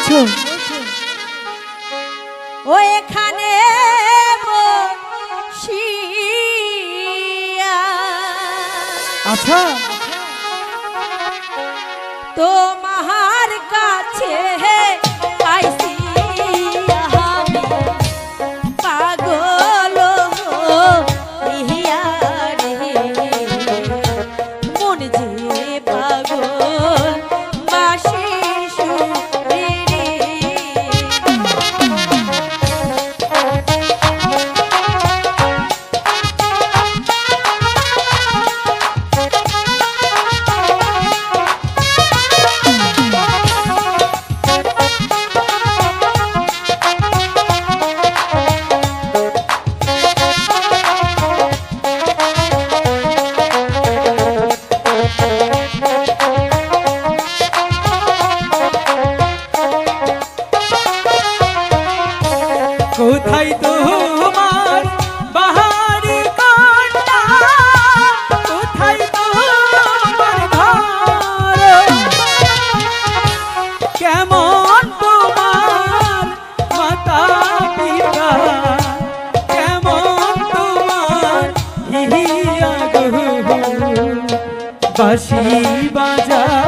বলছো? ও এখানে আচ্ছা। তো তোমার কাছে বাঁশি বাজা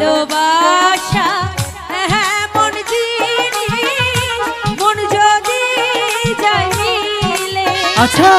ভালোবাসা। হ্যাঁ মন জিনিস মন যদি যাই আচ্ছা।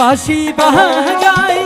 বাঁশি বাজাই